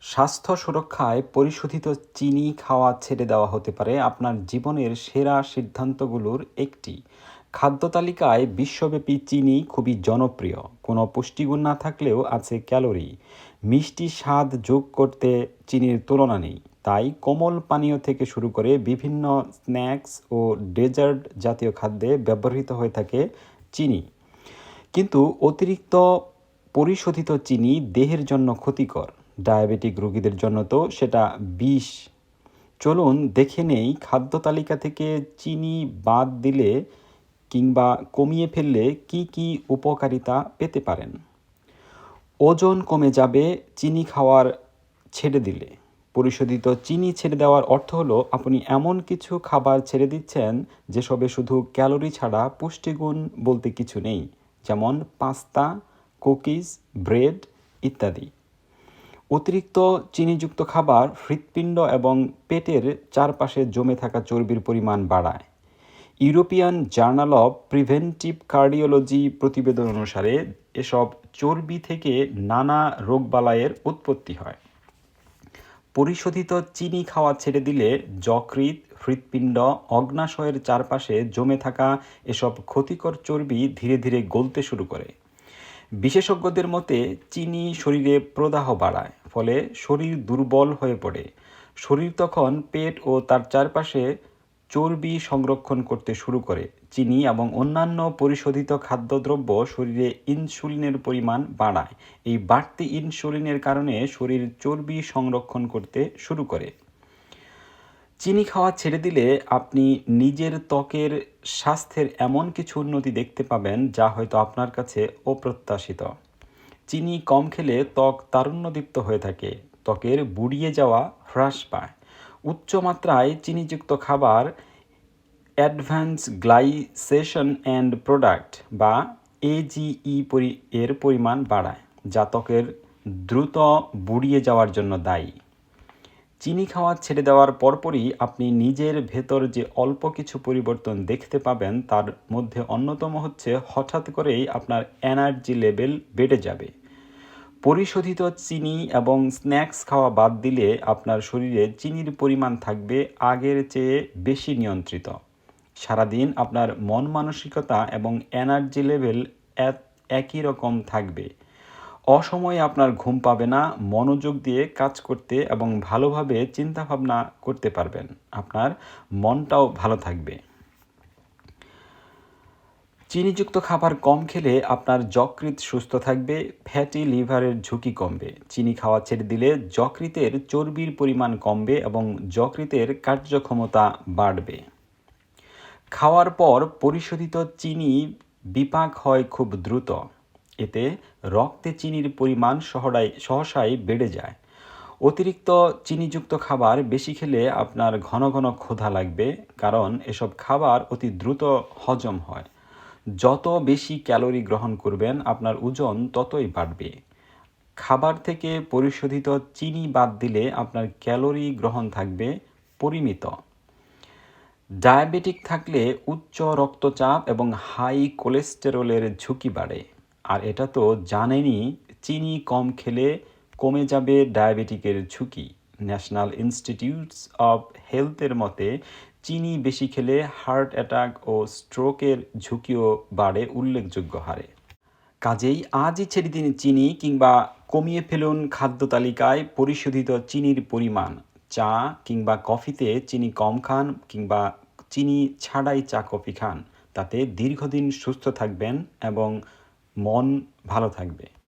স্বাস্থ্য সুরক্ষায় পরিশোধিত চিনি খাওয়া ছেড়ে দেওয়া হতে পারে। আপনার জীবনের সেরা সিদ্ধান্তগুলোর একটি। খাদ্য তালিকায় বিশ্বব্যাপী চিনি খুবই জনপ্রিয়। কোনো পুষ্টিগুণ না থাকলেও আছে ক্যালোরি। মিষ্টি স্বাদ যোগ করতে চিনির তুলনা নেই। তাই কোমল পানীয় থেকে শুরু করে বিভিন্ন স্ন্যাক্স ও ডেজার্ট জাতীয় খাদ্যে ব্যবহৃত হয়ে থাকে চিনি। কিন্তু অতিরিক্ত পরিশোধিত চিনি দেহের জন্য ক্ষতিকর। ডায়াবেটিক রোগীদের জন্য তো সেটা বিষ। চলুন দেখে নেই খাদ্য তালিকা থেকে চিনি বাদ দিলে কিংবা কমিয়ে ফেললে কি কি উপকারিতা পেতে পারেন। ওজন কমে যাবে, চিনি খাওয়ার ছেড়ে দিলে। পরিশোধিত চিনি ছেড়ে দেওয়ার অর্থ হলো আপনি এমন কিছু খাবার ছেড়ে দিচ্ছেন যেসবে শুধু ক্যালোরি ছাড়া পুষ্টিগুণ বলতে কিছু নেই, যেমন পাস্তা, কুকিজ, ব্রেড ইত্যাদি। অতিরিক্ত চিনিযুক্ত খাবার হৃৎপিণ্ড এবং পেটের চারপাশে জমে থাকা চর্বির পরিমাণ বাড়ায়। European journal of preventive cardiology প্রতিবেদন অনুসারে এসব চর্বি থেকে নানা রোগবালাইয়ের উৎপত্তি হয়। পরিশোধিত চিনি খাওয়া ছেড়ে দিলে যকৃৎ, হৃৎপিণ্ড, অগ্নাশয়ের চারপাশে জমে থাকা এসব ক্ষতিকর চর্বি ধীরে ধীরে গলতে শুরু করে। বিশেষজ্ঞদের মতে, চিনি শরীরে প্রদাহ বাড়ায়, ফলে শরীর দুর্বল হয়ে পড়ে। শরীর তখন পেট ও তার চারপাশে চর্বি সংরক্ষণ করতে শুরু করে। চিনি এবং অন্যান্য পরিশোধিত খাদ্যদ্রব্য শরীরে ইনসুলিনের পরিমাণ বাড়ায়। এই বাড়তি ইনসুলিনের কারণে শরীর চর্বি সংরক্ষণ করতে শুরু করে। চিনি খাওয়া ছেড়ে দিলে আপনি নিজের ত্বকের স্বাস্থ্যের এমন কিছু উন্নতি দেখতে পাবেন যা হয়তো আপনার কাছে অপ্রত্যাশিত। চিনি কম খেলে ত্বক তারুণ্যদীপ্ত হয়ে থাকে, ত্বকের বুড়িয়ে যাওয়া হ্রাস পায়। উচ্চ মাত্রায় চিনিযুক্ত খাবার, অ্যাডভান্স গ্লাইসেশন অ্যান্ড প্রোডাক্ট বা এজিই এর পরিমাণ বাড়ায়, যা ত্বকের দ্রুত বুড়িয়ে যাওয়ার জন্য দায়ী। চিনি খাওয়া ছেড়ে দেওয়ার পরপরই আপনি নিজের ভেতর যে অল্প কিছু পরিবর্তন দেখতে পাবেন, তার মধ্যে অন্যতম হচ্ছে হঠাৎ করেই আপনার এনার্জি লেভেল বেড়ে যাবে। পরিশোধিত চিনি এবং স্ন্যাক্স খাওয়া বাদ দিলে আপনার শরীরে চিনির পরিমাণ থাকবে আগের চেয়ে বেশি নিয়ন্ত্রিত। সারাদিন আপনার মন মানসিকতা এবং এনার্জি লেভেল এক একই রকম থাকবে। অসময়ে আপনার ঘুম পাবে না, মনোযোগ দিয়ে কাজ করতে এবং ভালোভাবে চিন্তাভাবনা করতে পারবেন। আপনার মনটাও ভালো থাকবে। চিনিযুক্ত খাবার কম খেলে আপনার যকৃৎ সুস্থ থাকবে, ফ্যাটি লিভারের ঝুঁকি কমবে। চিনি খাওয়া ছেড়ে দিলে যকৃতের চর্বির পরিমাণ কমবে এবং যকৃতের কার্যক্ষমতা বাড়বে। খাওয়ার পর পরিশোধিত চিনি বিপাক হয় খুব দ্রুত। এতে রক্তে চিনির পরিমাণ সহড়াই সহসাই বেড়ে যায়। অতিরিক্ত চিনিযুক্ত খাবার বেশি খেলে আপনার ঘন ঘন ক্ষুধা লাগবে, কারণ এসব খাবার অতি দ্রুত হজম হয়। যত বেশি ক্যালোরি গ্রহণ করবেন, আপনার ওজন ততই বাড়বে। খাবার থেকে পরিশোধিত চিনি বাদ দিলে আপনার ক্যালোরি গ্রহণ থাকবে পরিমিত। ডায়াবেটিক থাকলে উচ্চ রক্তচাপ এবং হাই কোলেস্টেরলের ঝুঁকি বাড়ে। আর এটা তো জানেনই চিনি কম খেলে কমে যাবে ডায়াবেটিকের ঝুঁকি। ন্যাশনাল ইনস্টিটিউটস অব হেলথের মতে, চিনি বেশি খেলে হার্ট অ্যাটাক ও স্ট্রোকের ঝুঁকিও বাড়ে উল্লেখযোগ্য হারে। কাজেই আজই ছেড়ে দিন চিনি কিংবা কমিয়ে ফেলুন খাদ্য তালিকায় পরিশোধিত চিনির পরিমাণ। চা কিংবা কফিতে চিনি কম খান কিংবা চিনি ছাড়াই চা কফি খান। তাতে দীর্ঘদিন সুস্থ থাকবেন এবং মন ভালো থাকবে।